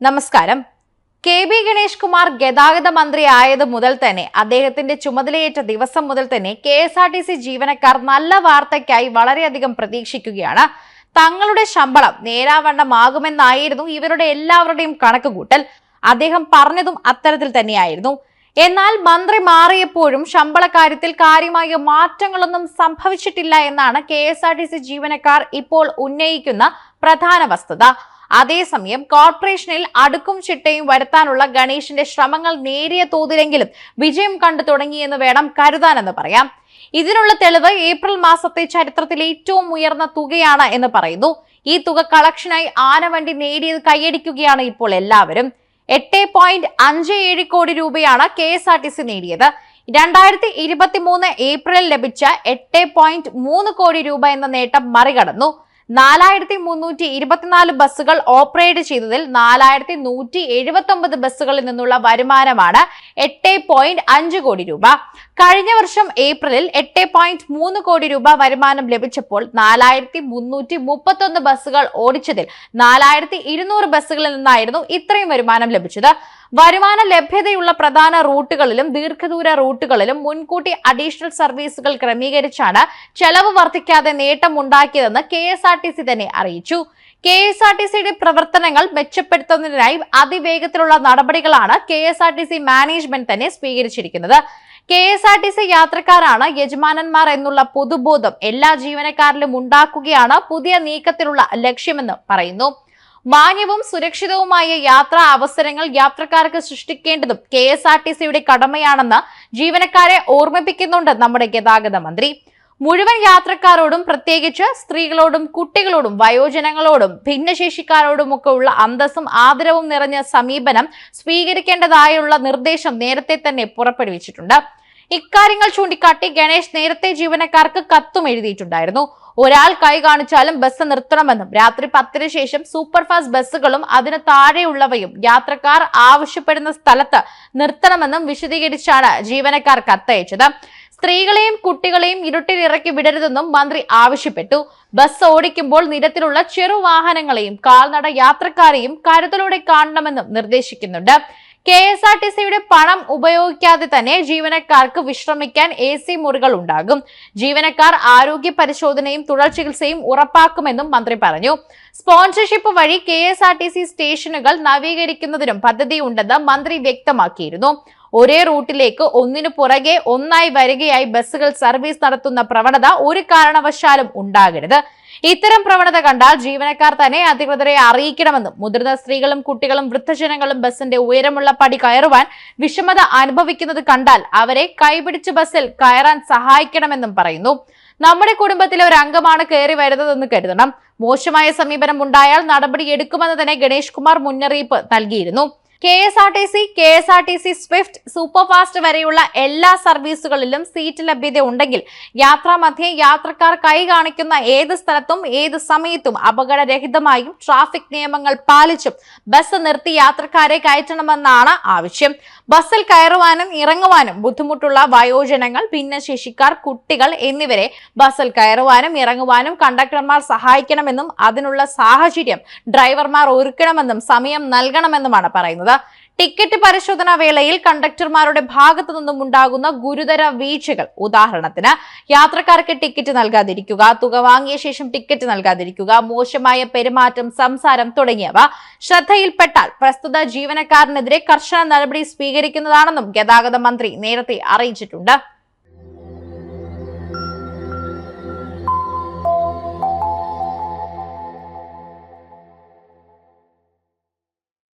നമസ്കാരം. K B Ganesh Kumar ഗതാഗത മന്ത്രി ആയത് മുതൽ തന്നെ അദ്ദേഹത്തിന്റെ ചുമതലയേറ്റ ദിവസം മുതൽ തന്നെ K S R T C ജീവനക്കാർ നല്ല വാർത്തയ്ക്കായി വളരെയധികം പ്രതീക്ഷിക്കുകയാണ്. തങ്ങളുടെ ശമ്പളം നേരാവണ്ണമാകുമെന്നായിരുന്നു ഇവരുടെ എല്ലാവരുടെയും കണക്കുകൂട്ടൽ. അദ്ദേഹം പറഞ്ഞതും അത്തരത്തിൽ തന്നെയായിരുന്നു. എന്നാൽ മന്ത്രി മാറിയപ്പോഴും ശമ്പള കാര്യത്തിൽ കാര്യമായ മാറ്റങ്ങളൊന്നും സംഭവിച്ചിട്ടില്ല എന്നാണ് K S R T C ജീവനക്കാർ ഇപ്പോൾ ഉന്നയിക്കുന്ന പ്രധാന വസ്തുത. അതേസമയം കോർപ്പറേഷനിൽ അടുക്കും ചിട്ടയും വരുത്താനുള്ള ഗണേഷിന്റെ ശ്രമങ്ങൾ നേരിയ തോതിലെങ്കിലും വിജയം കണ്ടു തുടങ്ങിയെന്ന് വേണം കരുതാനെന്ന് പറയാം. ഇതിനുള്ള തെളിവ് ഏപ്രിൽ മാസത്തെ ചരിത്രത്തിൽ ഏറ്റവും ഉയർന്ന തുകയാണ് എന്ന് പറയുന്നു. ഈ തുക കളക്ഷനായി ആനവണ്ടി നേടിയത് കൈയടിക്കുകയാണ് ഇപ്പോൾ എല്ലാവരും. എട്ട് പോയിന്റ് അഞ്ച് ഏഴ് കോടി രൂപയാണ് K S R T C നേടിയത്. രണ്ടായിരത്തി ഇരുപത്തി മൂന്ന് ഏപ്രിലിൽ ലഭിച്ച എട്ട് പോയിന്റ് മൂന്ന് കോടി രൂപ എന്ന നേട്ടം മറികടന്നു. നാലായിരത്തി മുന്നൂറ്റി ഇരുപത്തിനാല് ബസ്സുകൾ ഓപ്പറേറ്റ് ചെയ്തതിൽ നാലായിരത്തി നൂറ്റി എഴുപത്തി ഒമ്പത് ബസ്സുകളിൽ നിന്നുള്ള വരുമാനമാണ് എട്ട് പോയിന്റ് അഞ്ച് കോടി രൂപ. കഴിഞ്ഞ വർഷം ഏപ്രിലിൽ എട്ട് പോയിന്റ് മൂന്ന് കോടി രൂപ വരുമാനം ലഭിച്ചപ്പോൾ നാലായിരത്തി മുന്നൂറ്റി മുപ്പത്തൊന്ന് ബസ്സുകൾ ഓടിച്ചതിൽ നാലായിരത്തി ഇരുന്നൂറ് ബസ്സുകളിൽ നിന്നായിരുന്നു ഇത്രയും വരുമാനം ലഭിച്ചത്. വരുമാന ലഭ്യതയുള്ള പ്രധാന റൂട്ടുകളിലും ദീർഘദൂര റൂട്ടുകളിലും മുൻകൂട്ടി അഡീഷണൽ സർവീസുകൾ ക്രമീകരിച്ചാണ് ചെലവ് വർദ്ധിക്കാതെ നേട്ടമുണ്ടാക്കിയതെന്ന് K S R T C തന്നെ അറിയിച്ചു. കെ എസ് ആർ ടി സിയുടെ പ്രവർത്തനങ്ങൾ മെച്ചപ്പെടുത്തുന്നതിനായി അതിവേഗത്തിലുള്ള നടപടികളാണ് K S R T C management തന്നെ സ്വീകരിച്ചിരിക്കുന്നത്. K S R T C യാത്രക്കാരാണ് യജമാനന്മാർ എന്നുള്ള പൊതുബോധം എല്ലാ ജീവനക്കാരിലും ഉണ്ടാക്കുകയാണ് പുതിയ നീക്കത്തിലുള്ള ലക്ഷ്യമെന്ന് പറയുന്നു. മാന്യവും സുരക്ഷിതവുമായ യാത്രാ അവസരങ്ങൾ യാത്രക്കാർക്ക് സൃഷ്ടിക്കേണ്ടതും കെ എസ് ആർ ടി സിയുടെ കടമയാണെന്ന് ജീവനക്കാരെ ഓർമ്മിപ്പിക്കുന്നുണ്ട് നമ്മുടെ ഗതാഗത മന്ത്രി. മുഴുവൻ യാത്രക്കാരോടും പ്രത്യേകിച്ച് സ്ത്രീകളോടും കുട്ടികളോടും വയോജനങ്ങളോടും ഭിന്നശേഷിക്കാരോടും ഒക്കെ ഉള്ള അന്തസ്സും ആദരവും നിറഞ്ഞ സമീപനം സ്വീകരിക്കേണ്ടതായുള്ള നിർദ്ദേശം നേരത്തെ തന്നെ പുറപ്പെടുവിച്ചിട്ടുണ്ട്. ഇക്കാര്യങ്ങൾ ചൂണ്ടിക്കാട്ടി ഗണേഷ് നേരത്തെ ജീവനക്കാർക്ക് കത്തും എഴുതിയിട്ടുണ്ടായിരുന്നു. ഒരാൾ കൈ കാണിച്ചാലും ബസ് നിർത്തണമെന്നും രാത്രി പത്തിന് ശേഷം സൂപ്പർഫാസ്റ്റ് ബസ്സുകളും അതിന് താഴെയുള്ളവയും യാത്രക്കാർ ആവശ്യപ്പെടുന്ന സ്ഥലത്ത് നിർത്തണമെന്നും വിശദീകരിച്ചാണ് ജീവനക്കാർ കത്തയച്ചത്. സ്ത്രീകളെയും കുട്ടികളെയും ഇരുട്ടിൽ ഇറക്കി വിടരുതെന്നും മന്ത്രി ആവശ്യപ്പെട്ടു. ബസ് ഓടിക്കുമ്പോൾ നിരത്തിലുള്ള ചെറുവാഹനങ്ങളെയും കാൽനട യാത്രക്കാരെയും കരുതലോടെ കാണണമെന്നും നിർദ്ദേശിക്കുന്നുണ്ട്. കെ എസ് ആർ ടി സിയുടെ പണം ഉപയോഗിക്കാതെ തന്നെ ജീവനക്കാർക്ക് വിശ്രമിക്കാൻ എ സി മുറികൾ ഉണ്ടാകും ജീവനക്കാർ ആരോഗ്യ പരിശോധനയും തുടർ ചികിത്സയും ഉറപ്പാക്കുമെന്നും മന്ത്രി പറഞ്ഞു. സ്പോൺസർഷിപ്പ് വഴി K S R T C സ്റ്റേഷനുകൾ നവീകരിക്കുന്നതിനും പദ്ധതിയുണ്ടെന്ന് മന്ത്രി വ്യക്തമാക്കിയിരുന്നു. ഒരേ റൂട്ടിലേക്ക് ഒന്നിനു പുറകെ ഒന്നായി വരികയായി ബസ്സുകൾ സർവീസ് നടത്തുന്ന പ്രവണത ഒരു കാരണവശാലും ഉണ്ടാകരുത്. ഇത്തരം പ്രവണത കണ്ടാൽ ജീവനക്കാർ തന്നെ അധികൃതരെ അറിയിക്കണമെന്നും മുതിർന്ന സ്ത്രീകളും കുട്ടികളും വൃദ്ധജനങ്ങളും ബസിന്റെ ഉയരമുള്ള പടി കയറുവാൻ വിഷമത അനുഭവിക്കുന്നത് കണ്ടാൽ അവരെ കൈപിടിച്ച് ബസ്സിൽ കയറാൻ സഹായിക്കണമെന്നും പറയുന്നു. നമ്മുടെ കുടുംബത്തിലെ ഒരു അംഗമാണ് കയറി വരുന്നതെന്ന് കരുതണം. മോശമായ സമീപനം ഉണ്ടായാൽ നടപടി എടുക്കുമെന്ന് തന്നെ ഗണേഷ് കുമാർ മുന്നറിയിപ്പ് നൽകിയിരുന്നു. K S R T C K S R T C swift superfast വരെയുള്ള എല്ലാ സർവീസുകളിലും സീറ്റ് ലഭ്യത ഉണ്ടെങ്കിൽ യാത്രാമധ്യേ യാത്രക്കാർ കൈ കാണിക്കുന്ന ഏത് സ്ഥലത്തും ഏത് സമയത്തും അപകടരഹിതമായും ട്രാഫിക് നിയമങ്ങൾ പാലിച്ചും ബസ് നിർത്തി യാത്രക്കാരെ കയറ്റണമെന്നാണ് ആവശ്യം. ബസ്സിൽ കയറുവാനും ഇറങ്ങുവാനും ബുദ്ധിമുട്ടുള്ള വയോജനങ്ങൾ ഭിന്നശേഷിക്കാർ കുട്ടികൾ എന്നിവരെ ബസ്സിൽ കയറുവാനും ഇറങ്ങുവാനും കണ്ടക്ടർമാർ സഹായിക്കണമെന്നും അതിനുള്ള സാഹചര്യം ഡ്രൈവർമാർ ഒരുക്കണമെന്നും സമയം നൽകണമെന്നുമാണ് പറയുന്നത്. ടിക്കറ്റ് പരിശോധനാ വേളയിൽ കണ്ടക്ടർമാരുടെ ഭാഗത്തു നിന്നും ഉണ്ടാകുന്ന ഗുരുതര വീഴ്ചകൾ. ഉദാഹരണത്തിന് യാത്രക്കാർക്ക് ടിക്കറ്റ് നൽകാതിരിക്കുക തുക വാങ്ങിയ ശേഷം ടിക്കറ്റ് നൽകാതിരിക്കുക മോശമായ പെരുമാറ്റം സംസാരം തുടങ്ങിയവ ശ്രദ്ധയിൽപ്പെട്ടാൽ പ്രസ്തുത ജീവനക്കാരനെതിരെ കർശന നടപടി സ്വീകരിക്കുന്നതാണെന്നും ഗതാഗത മന്ത്രി നേരത്തെ അറിയിച്ചിട്ടുണ്ട്.